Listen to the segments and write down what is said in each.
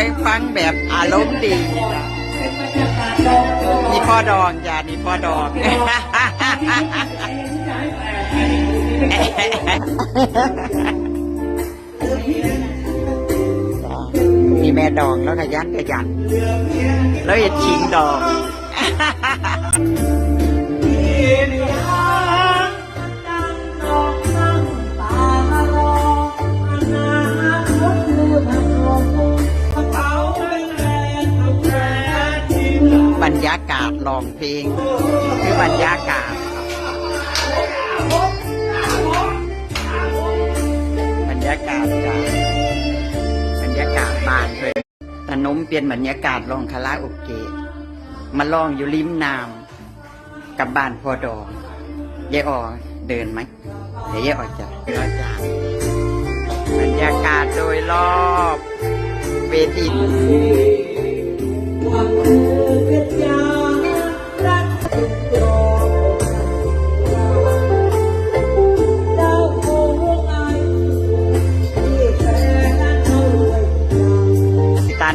ไปฟังแบบอารมณ์ดีนี่พ่อดองอย่านี่พ่อดองมีแม่ดองแล้วขยันขยัน แล้วอย่าชิงดอง ลองเพลงคือบรรยากาศ บรรยากาศจ้าบรรยากาศบ้านเลยตนมเปลี่ยนบรรยากาศลองคาราโอเกะมาลองอยู่ริมน้ำกับบ้านพ่อดองยายออเดินไหมเดี๋ยวยายออจะเดินจ้าบรรยากาศโดยรอบเวที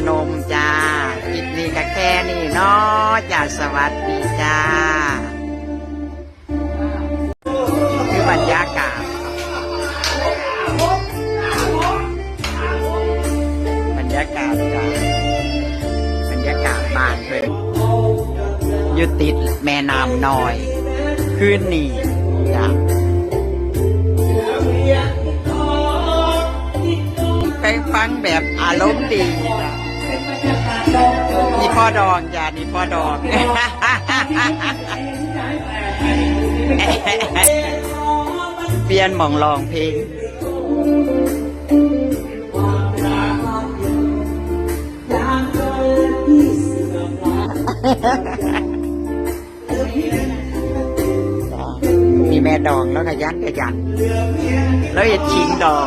นมจ้าจิตนี่ก็แค่นี้เนาะจ้าสวัสดีจ้าคือบรรยากาศบรรยากาศจ้าบรรยากาศบ้านเพิ่นอยู่ติดแม่น้ำน้อยคืนนี้จ้าไปฟังแบบอารมณ์ดี นี่พ่อดองจ้านี่พ่อดองเปลี่ยนมองลองเพลงมีแม่ดองแล้วขยันขยัน แล้วอง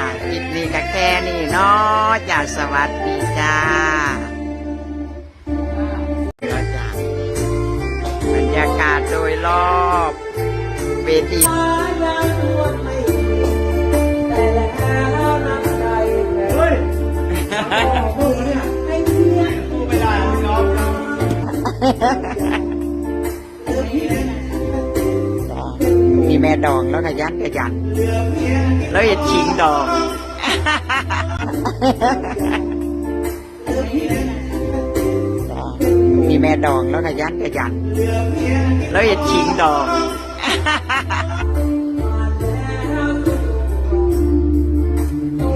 นี่ก็แค่นี้เนาะจ้าสวัสดีจ้าเนาะจ้าบรรยากาศโดยรอบเวทีมีแม่ดองแล้วขยันขยันแล้วอย่าชิงดอง มีแม่ดองแล้วขยันขยัน แล้วอย่าชิงดอง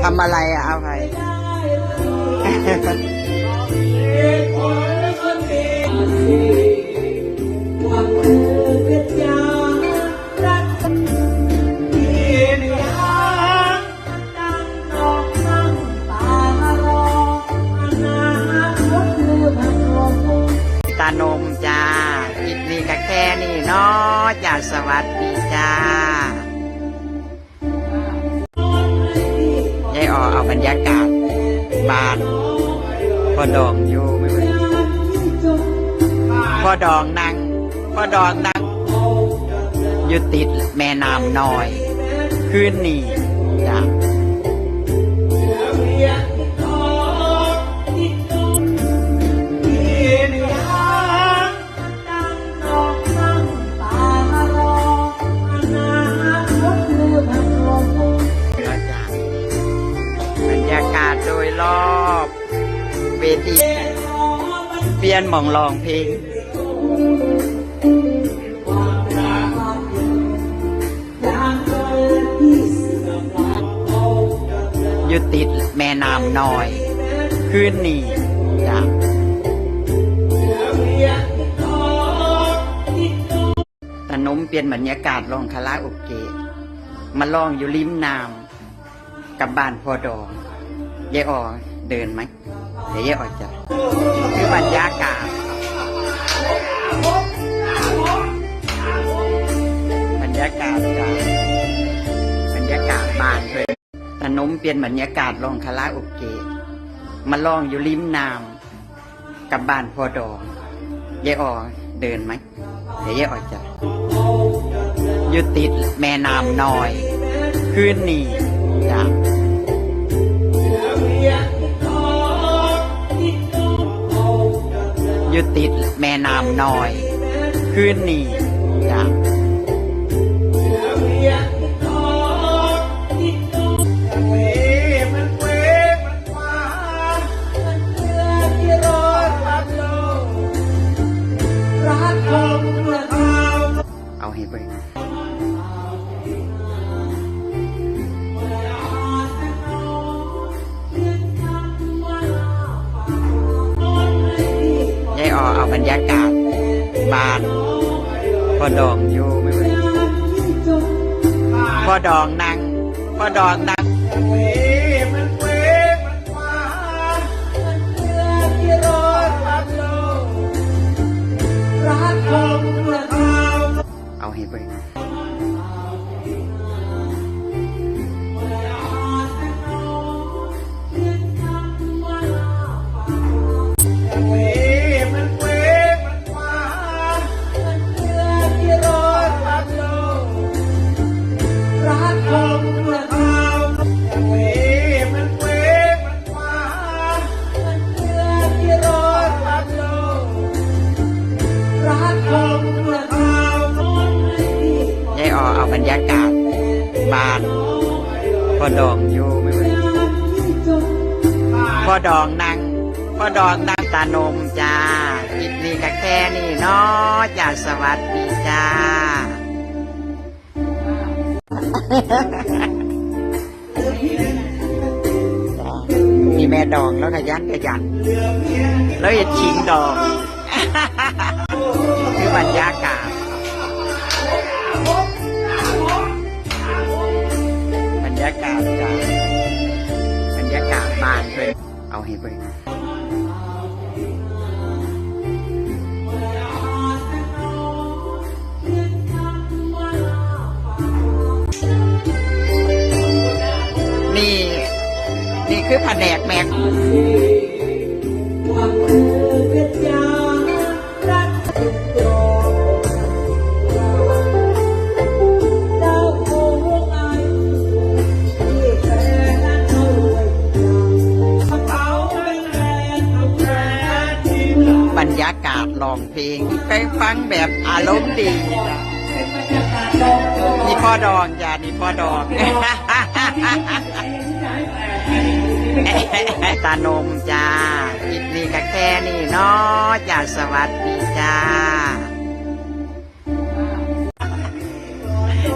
ทำอะไรอะเอาไป วัสดีจ้ายายออเอาบรรยากาศบ้านพ่อดองอยู่ไม่ไหวพ่อดองนั่งพ่อดองนั่งอยู่ติดแม่น้ำน้อย คืนนี้จ้า ยนมองลองเพลงอยู่ติดแม่น้ำน้อยคืนนี้จ้ะตะนมเปลี่ยนบรรยากาศลองคาราโอเกะมาลองอยู่ริมน้ำกับบ้านพ่อดองยายออเดินไหม เดี๋ยวยายออจะคือบรรยากาศบรรยากาศจ้ะบรรยากาศบ้านเพิ่นตะนมเปลี่ยนบรรยากาศลองคาราโอเกะมาลองอยู่ริมน้ำกับบ้านพ่อดองยายออเดินไหมเดี๋ยวยายออจะอยู่ติดแม่น้ำน้อย คืนนี้จ้ะ อยู่ติดแม่น้ำน้อย คืนนี้ บรรยากาศบ้านพ่อดองอยู่ไม่เบิ่งพ่อดองนั่งพ่อดองนั่ง บรรยากาศบ้านพ่อดองอยู่ไม่เบิ่งพ่อดองนั่งพ่อดองนั่งตานมจ้าคลิปนี้ก็แค่นี้เนาะจ้าสวัสดีจ้ามีแม่ดองแล้วขยันขยัน แล้วอย่าชิงดองคือบรรยากาศ เอาให้เบิ่งนี่ นี่คือแผนกแม็ก อารมณ์ดีจ้ะนี่พ่อดองจ้ะนี่พ่อดอง ตานมจ้าคลิปนี้ก็แค่นี้เนาะจ้าสวัสดีจ้า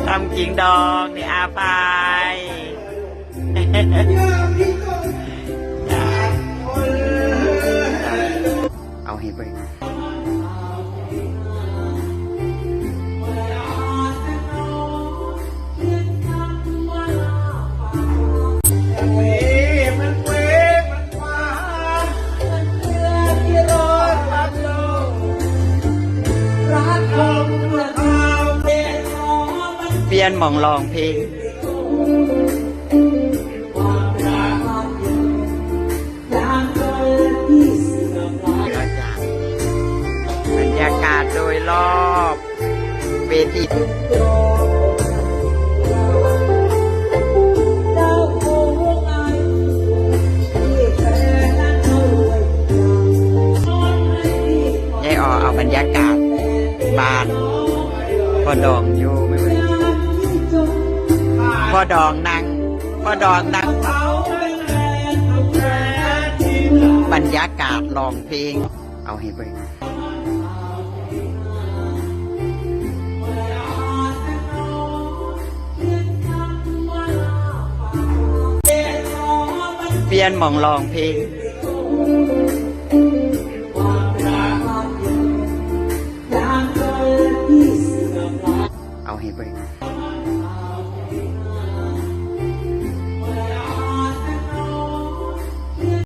ทำกิ่งดองนี่อาไปเอาให้เบิ่งเป ลี่ยนมองลองเพลงบรรยากาศโดยรอบเวทียายออเอาบรรยากาศบานพอดองอยู่ อดองนั่งพ่อดองนั่งบรรยากาศร้องเพลง เอาให้เบิ่งเปลี่ยนมองลองเพลง